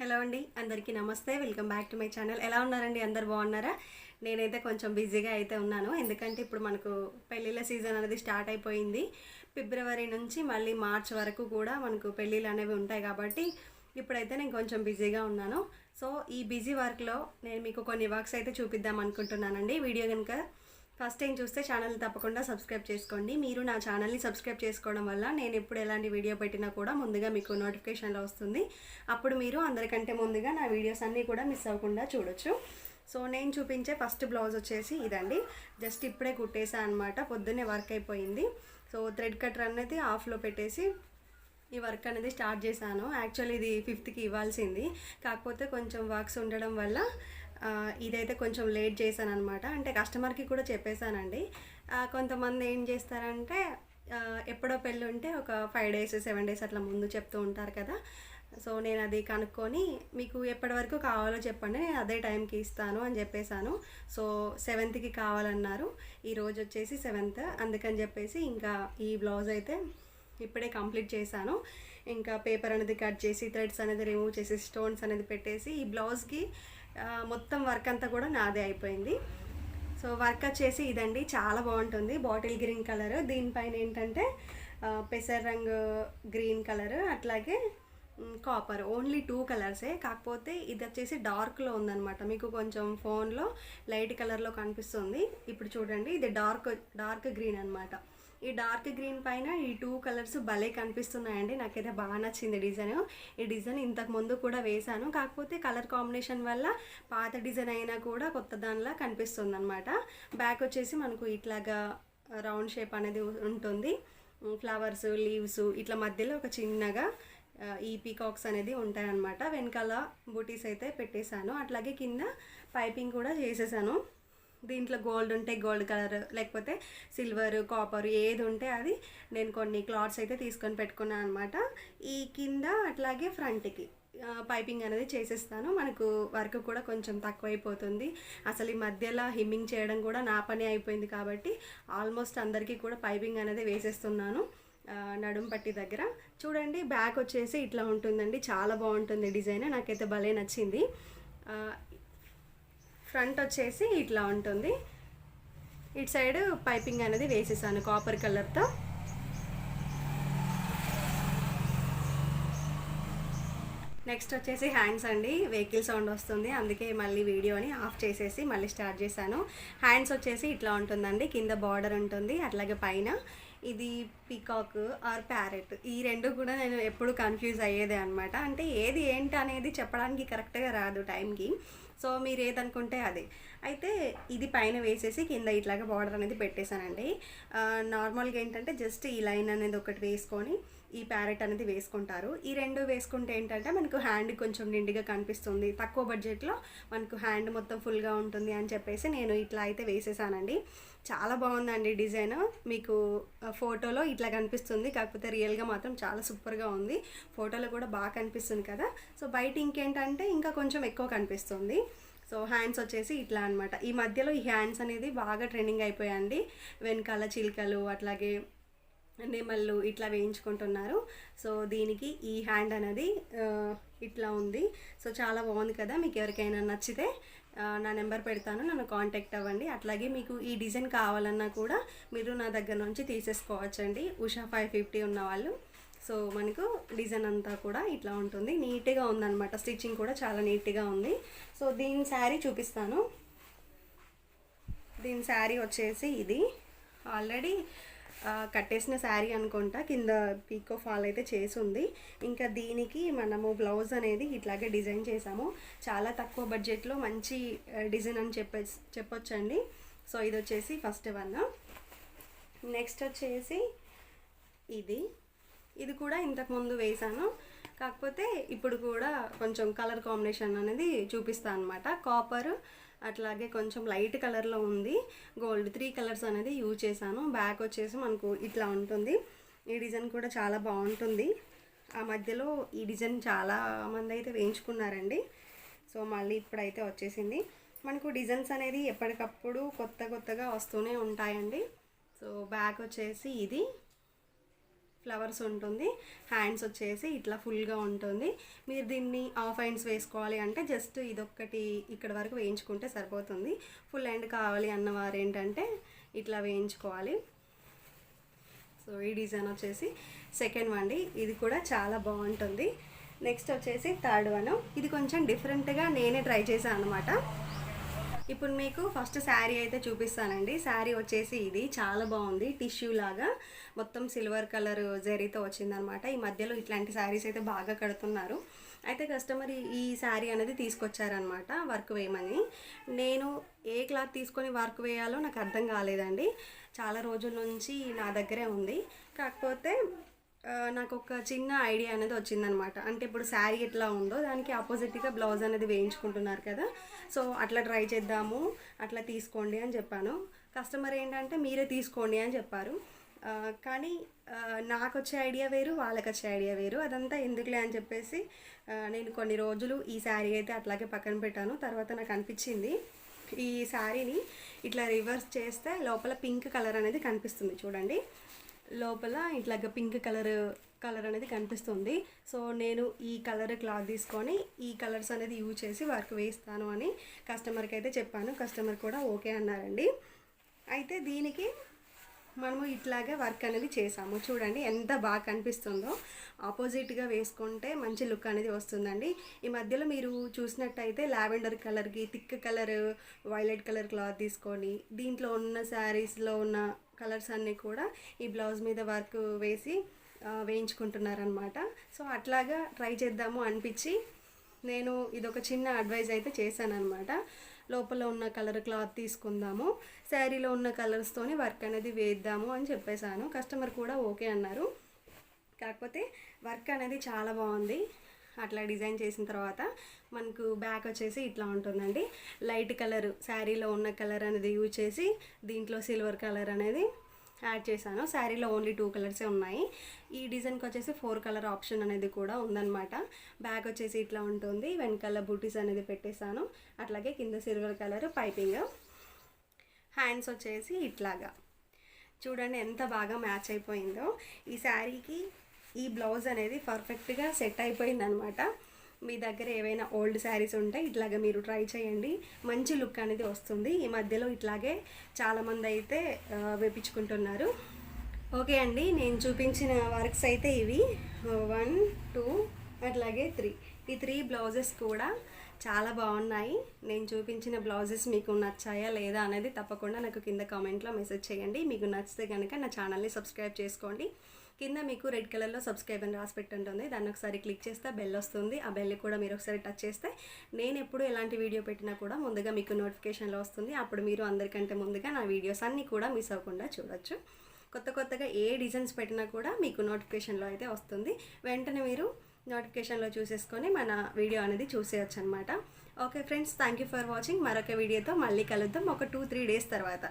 Hello అండి అందరికీ నమస్తే. Welcome back to my channel. ఎలా ఉన్నారండి? అందరు బాగున్నారా? నేనైతే కొంచెం బిజీగా అయితే ఉన్నాను. ఎందుకంటే ఇప్పుడు మనకు పెళ్ళిళ్ళ సీజన్ అనేది స్టార్ట్ అయిపోయింది. ఫిబ్రవరి నుంచి మళ్ళీ మార్చ్ వరకు కూడా మనకు పెళ్ళిళ్ళు అనేవి ఉంటాయి కాబట్టి ఇప్పుడైతే నేను కొంచెం బిజీగా ఉన్నాను. సో ఈ బిజీ వర్క్లో నేను మీకు కొన్ని వర్క్స్ అయితే చూపిద్దాం అనుకుంటున్నానండి. వీడియో కనుక ఫస్ట్ టైం చూస్తే ఛానల్ తప్పకుండా సబ్స్క్రైబ్ చేసుకోండి. మీరు నా ఛానల్ని సబ్స్క్రైబ్ చేసుకోవడం వల్ల నేను ఎప్పుడు ఎలాంటి వీడియో పెట్టినా కూడా ముందుగా మీకు నోటిఫికేషన్లో వస్తుంది. అప్పుడు మీరు అందరికంటే ముందుగా నా వీడియోస్ అన్నీ కూడా మిస్ అవ్వకుండా చూడొచ్చు. సో నేను చూపించే ఫస్ట్ బ్లౌజ్ వచ్చేసి ఇదండి. జస్ట్ ఇప్పుడే కుట్టేసా అనమాట పొద్దున్నే వర్క్ అయిపోయింది. సో థ్రెడ్ కటర్ అనేది ఆఫ్లో పెట్టేసి ఈ వర్క్ అనేది స్టార్ట్ చేశాను. యాక్చువల్లీ ఇది ఫిఫ్త్కి ఇవ్వాల్సింది. కాకపోతే కొంచెం వర్క్స్ ఉండడం వల్ల ఇదైతే కొంచెం లేట్ చేశాను అనమాట అంటే కస్టమర్కి కూడా చెప్పేశానండి. కొంతమంది ఏం చేస్తారంటే ఎప్పుడో పెళ్ళి ఉంటే ఒక ఫైవ్ డేస్ సెవెన్ డేస్ అట్లా ముందు చెప్తూ ఉంటారు కదా. సో నేను అది కనుక్కొని మీకు ఎప్పటి వరకు కావాలో చెప్పండి నేను అదే టైంకి ఇస్తాను అని చెప్పేశాను. సో సెవెంత్కి కావాలన్నారు. ఈరోజు వచ్చేసి సెవెంత్. అందుకని చెప్పేసి ఇంకా ఈ బ్లౌజ్ అయితే ఇప్పుడే కంప్లీట్ చేశాను. ఇంకా పేపర్ అనేది కట్ చేసి థ్రెడ్స్ అనేది రిమూవ్ చేసి స్టోన్స్ అనేది పెట్టేసి ఈ బ్లౌజ్కి మొత్తం వర్క్ అంతా కూడా నాదే అయిపోయింది. సో వర్క్ వచ్చేసి ఇదండి చాలా బాగుంటుంది బాటిల్ గ్రీన్ కలర్. దీనిపైన ఏంటంటే పెసర్ పెసర రంగు గ్రీన్ కలర్ అట్లాగే కాపర్ ఓన్లీ టూ కలర్సే కాకపోతే ఇది వచ్చేసి డార్క్లో ఉందన్నమాట. మీకు కొంచెం ఫోన్లో లైట్ కలర్లో కనిపిస్తుంది. ఇప్పుడు చూడండి ఇది డార్క్ డార్క్ గ్రీన్ అన్నమాట. ఈ డార్క్ గ్రీన్ పైన ఈ టూ కలర్స్ భలే కనిపిస్తున్నాయండి. నాకైతే బాగా నచ్చింది డిజైన్. ఈ డిజైన్ ఇంతకు ముందు కూడా వేశాను. కాకపోతే కలర్ కాంబినేషన్ వల్ల పాత డిజైన్ అయినా కూడా కొత్త దానిలా కనిపిస్తుంది అనమాట బ్యాక్ వచ్చేసి మనకు ఇట్లాగా రౌండ్ షేప్ అనేది ఉంటుంది. ఫ్లవర్స్ లీవ్స్ ఇట్లా మధ్యలో ఒక చిన్నగా ఈ పీకాక్స్ అనేది ఉంటాయన్నమాట. వెనకాల బూటీస్ అయితే పెట్టేశాను. అట్లాగే కింద పైపింగ్ కూడా చేసేసాను. దీంట్లో గోల్డ్ ఉంటే గోల్డ్ కలర్ లేకపోతే సిల్వర్ కాపర్ ఏది ఉంటే అది నేను కొన్ని క్లాత్స్ అయితే తీసుకొని పెట్టుకున్నాను అనమాట ఈ కింద అట్లాగే ఫ్రంట్కి పైపింగ్ అనేది చేసేస్తాను. మనకు వర్క్ కూడా కొంచెం తక్కువైపోతుంది. అసలు ఈ మధ్యలో హిమ్మింగ్ చేయడం కూడా నా పని అయిపోయింది కాబట్టి ఆల్మోస్ట్ అందరికీ కూడా పైపింగ్ అనేది వేసేస్తున్నాను నడుం పట్టి దగ్గర. చూడండి బ్యాక్ వచ్చేసి ఇట్లా ఉంటుందండి. చాలా బాగుంటుంది డిజైన్. నాకైతే భలే నచ్చింది. ఫ్రంట్ వచ్చేసి ఇట్లా ఉంటుంది. ఇటు సైడ్ పైపింగ్ అనేది వేసేసాను కాపర్ కలర్తో. నెక్స్ట్ వచ్చేసి హ్యాండ్స్ అండి. వెహికల్ సౌండ్ వస్తుంది. అందుకే మళ్ళీ వీడియోని ఆఫ్ చేసేసి మళ్ళీ స్టార్ట్ చేశాను. హ్యాండ్స్ వచ్చేసి ఇట్లా ఉంటుందండి. కింద బార్డర్ ఉంటుంది. అట్లాగే పైన ఇది పీకాక్ ఆర్ ప్యారెట్ ఈ రెండు కూడా నేను ఎప్పుడు కన్ఫ్యూజ్ అయ్యేదే అనమాట అంటే ఏది ఏంటి అనేది చెప్పడానికి కరెక్ట్గా రాదు టైంకి సో మీరు ఏదనుకుంటే అది. అయితే ఇది పైన వేసేసి కింద ఇట్లాగా బార్డర్ అనేది పెట్టేశానండి. నార్మల్గా ఏంటంటే జస్ట్ ఈ లైన్ అనేది ఒకటి వేసుకొని ఈ ప్యారెట్ అనేది వేసుకుంటారు. ఈ రెండు వేసుకుంటే ఏంటంటే మనకు హ్యాండ్ కొంచెం నిండుగా కనిపిస్తుంది. తక్కువ బడ్జెట్లో మనకు హ్యాండ్ మొత్తం ఫుల్గా ఉంటుంది అని చెప్పేసి నేను ఇట్లా అయితే వేసేసానండి. చాలా బాగుందండి డిజైన్. మీకు ఫోటోలో ఇట్లా కనిపిస్తుంది. కాకపోతే రియల్గా మాత్రం చాలా సూపర్గా ఉంది. ఫోటోలో కూడా బాగా కనిపిస్తుంది కదా. సో బయట ఇంకేంటంటే ఇంకా కొంచెం ఎక్కువ కనిపిస్తుంది. సో హ్యాండ్స్ వచ్చేసి ఇట్లా అనమాట ఈ మధ్యలో ఈ హ్యాండ్స్ అనేది బాగా ట్రెండింగ్ అయిపోయాయండి. వెనకాల చిలుకలు అట్లాగే నెమళ్ళు ఇట్లా వేయించుకుంటున్నారు. సో దీనికి ఈ హ్యాండ్ అనేది ఇట్లా ఉంది. సో చాలా బాగుంది కదా మీకు ఎవరికైనా నచ్చితే నా నెంబర్ పెడతాను నన్ను కాంటాక్ట్ అవ్వండి. అట్లాగే మీకు ఈ డిజైన్ కావాలన్నా కూడా మీరు నా దగ్గర నుంచి తీసేసుకోవచ్చండి. ఉషా ఫైవ్ ఫిఫ్టీ ఉన్న వాళ్ళు. సో మనకు డిజైన్ అంతా కూడా ఇట్లా ఉంటుంది. నీట్గా ఉందన్నమాట. స్టిచ్చింగ్ కూడా చాలా నీట్గా ఉంది. సో దీని శారీ చూపిస్తాను. దీని శారీ వచ్చేసి ఇది. ఆల్రెడీ కట్టేసిన శారీ అనుకుంటా. కింద పీకో ఫాల్ అయితే చేసి ఉంది ఇంకా దీనికి మనము బ్లౌజ్ అనేది ఇట్లాగే డిజైన్ చేసాము. చాలా తక్కువ బడ్జెట్లో మంచి డిజైన్ అని చెప్పే చెప్పొచ్చండి. సో ఇది వచ్చేసి ఫస్ట్ వన్. నెక్స్ట్ వచ్చేసి ఇది. ఇది కూడా ఇంతకుముందు వేసాను. కాకపోతే ఇప్పుడు కూడా కొంచెం కలర్ కాంబినేషన్ అనేది చూపిస్తాను అనమాట కాపర్ అట్లాగే కొంచెం లైట్ కలర్లో ఉంది. గోల్డ్ త్రీ కలర్స్ అనేది యూజ్ చేశాను. బ్యాక్ వచ్చేసి మనకు ఇట్లా ఉంటుంది. ఈ డిజైన్ కూడా చాలా బాగుంటుంది. ఆ మధ్యలో ఈ డిజైన్ చాలా మంది అయితే వేయించుకున్నారండి. సో మళ్ళీ ఇప్పుడైతే వచ్చేసింది. మనకు డిజైన్స్ అనేది ఎప్పటికప్పుడు కొత్త కొత్తగా వస్తూనే ఉంటాయండి. సో బ్యాక్ వచ్చేసి ఇది. ఫ్లవర్స్ ఉంటుంది హ్యాండ్స్ వచ్చేసి ఇట్లా ఫుల్గా ఉంటుంది. మీరు దీన్ని హాఫ్ హ్యాండ్స్ వేసుకోవాలి అంటే జస్ట్ ఇదొక్కటి ఇక్కడ వరకు వేయించుకుంటే సరిపోతుంది. ఫుల్ హ్యాండ్ కావాలి అన్నవారు ఏంటంటే ఇట్లా వేయించుకోవాలి. సో ఈ డిజైన్ వచ్చేసి సెకండ్ వండి ఇది కూడా చాలా బాగుంటుంది. నెక్స్ట్ వచ్చేసి థర్డ్ వన్. ఇది కొంచెం డిఫరెంట్గా నేనే ట్రై చేశాను అనమాట ఇప్పుడు మీకు ఫస్ట్ శారీ అయితే చూపిస్తానండి. శారీ వచ్చేసి ఇది. చాలా బాగుంది. టిష్యూ లాగా. మొత్తం సిల్వర్ కలర్ జరీతో వచ్చిందనమాట. ఈ మధ్యలో ఇట్లాంటి శారీస్ అయితే బాగా కడుతున్నారు. అయితే కస్టమర్ ఈ- శారీ అనేది తీసుకొచ్చారనమాట వర్క్ వేయమని. నేను ఏ క్లాత్ తీసుకొని వర్క్ వేయాలో నాకు అర్థం కాలేదండి. చాలా రోజుల నుంచి నా దగ్గరే ఉంది. కాకపోతే నాకు ఒక చిన్న ఐడియా అనేది వచ్చిందనమాట. అంటే ఇప్పుడు శారీ ఎట్లా ఉందో దానికి ఆపోజిట్గా బ్లౌజ్ అనేది వేయించుకుంటున్నారు కదా. సో అట్లా ట్రై చేద్దాము అట్లా తీసుకోండి అని చెప్పాను. కస్టమర్ ఏంటంటే మీరే తీసుకోండి అని చెప్పారు. కానీ నాకు వచ్చే ఐడియా వేరు వాళ్ళకి వచ్చే ఐడియా వేరు. అదంతా ఎందుకులే అని చెప్పేసి నేను కొన్ని రోజులు ఈ శారీ అయితే అట్లాగే పక్కన పెట్టాను. తర్వాత నాకు అనిపించింది ఈ శారీని ఇట్లా రివర్స్ చేస్తే లోపల పింక్ కలర్ అనేది కనిపిస్తుంది చూడండి. లోపల ఇట్లాగ పింక్ కలర్ కలర్ అనేది కనిపిస్తుంది. సో నేను ఈ కలర్ క్లాత్ తీసుకొని ఈ కలర్స్ అనేది యూజ్ చేసి వర్క్ వేస్తాను అని కస్టమర్కి అయితే చెప్పాను. కస్టమర్ కూడా ఓకే అన్నారండి. అయితే దీనికి మనము ఇట్లాగే వర్క్ అనేది చేసాము. చూడండి ఎంత బాగా కనిపిస్తుందో. ఆపోజిట్గా వేసుకుంటే మంచి లుక్ అనేది వస్తుందండి. ఈ మధ్యలో మీరు చూసినట్టయితే లావెండర్ కలర్కి thick colour violet colour cloth తీసుకొని దీంట్లో ఉన్న శారీస్లో ఉన్న కలర్స్ అన్నీ కూడా ఈ బ్లౌజ్ మీద వర్క్ వేసి వేయించుకుంటున్నారనమాట సో అట్లాగా ట్రై చేద్దాము అనిపించి నేను ఇదొక చిన్న అడ్వైజ్ అయితే చేశానమాట లోపల ఉన్న కలర్ క్లాత్ తీసుకుందాము. శారీలో ఉన్న కలర్స్తోని వర్క్ అనేది వేద్దాము అని చెప్పేశాను. కస్టమర్ కూడా ఓకే అన్నారు. కాకపోతే వర్క్ అనేది చాలా బాగుంది. అట్లా డిజైన్ చేసిన తర్వాత మనకు బ్యాక్ వచ్చేసి ఇట్లా ఉంటుందండి. లైట్ కలర్ శారీలో ఉన్న కలర్ అనేది యూజ్ చేసి దీంట్లో సిల్వర్ కలర్ అనేది యాడ్ చేశాను. శారీలో ఓన్లీ టూ కలర్సే ఉన్నాయి. ఈ డిజైన్కి వచ్చేసి ఫోర్ కలర్ ఆప్షన్ అనేది కూడా ఉందన్నమాట. బ్యాగ్ వచ్చేసి ఇట్లా ఉంటుంది. వెనకాల బూటీస్ అనేది పెట్టేశాను. అట్లాగే కింద సిల్వర్ కలర్ పైపింగ్. హ్యాండ్స్ వచ్చేసి ఇట్లాగా. చూడండి ఎంత బాగా మ్యాచ్ అయిపోయిందో. ఈ శారీకి ఈ బ్లౌజ్ అనేది పర్ఫెక్ట్గా సెట్ అయిపోయింది అనమాట మీ దగ్గర ఏవైనా ఓల్డ్ శారీస్ ఉంటే ఇట్లాగా మీరు ట్రై చేయండి. మంచి లుక్ అనేది వస్తుంది. ఈ మధ్యలో ఇట్లాగే చాలామంది అయితే వేపించుకుంటున్నారు. ఓకే అండి నేను చూపించిన వర్క్స్ అయితే ఇవి. వన్ టూ అట్లాగే త్రీ ఈ త్రీ బ్లౌజెస్ కూడా చాలా బాగున్నాయి. నేను చూపించిన బ్లౌజెస్ మీకు నచ్చాయా లేదా అనేది తప్పకుండా నాకు కింద కామెంట్లో మెసేజ్ చేయండి. మీకు నచ్చితే కనుక నా ఛానల్ని సబ్స్క్రైబ్ చేసుకోండి. కింద మీకు రెడ్ కలర్లో సబ్స్క్రైబ్ అని రాసి పెట్టుంటుంది. దాన్ని ఒకసారి క్లిక్ చేస్తే బెల్ వస్తుంది. ఆ బెల్ కూడా మీరు ఒకసారి టచ్ చేస్తే నేను ఎప్పుడు ఎలాంటి వీడియో పెట్టినా కూడా ముందుగా మీకు నోటిఫికేషన్లో వస్తుంది. అప్పుడు మీరు అందరికంటే ముందుగా నా వీడియోస్ అన్నీ కూడా మిస్ అవ్వకుండా చూడొచ్చు. కొత్త కొత్తగా ఏ డిజైన్స్ పెట్టినా కూడా మీకు నోటిఫికేషన్లో అయితే వస్తుంది. వెంటనే మీరు నోటిఫికేషన్లో చూసేసుకొని మన వీడియో అనేది చూసేయచ్చు అనమాట okay friends thank you for watching. మరొక వీడియోతో మళ్ళీ కలుద్దాం. ఒక టూ త్రీ డేస్ తర్వాత.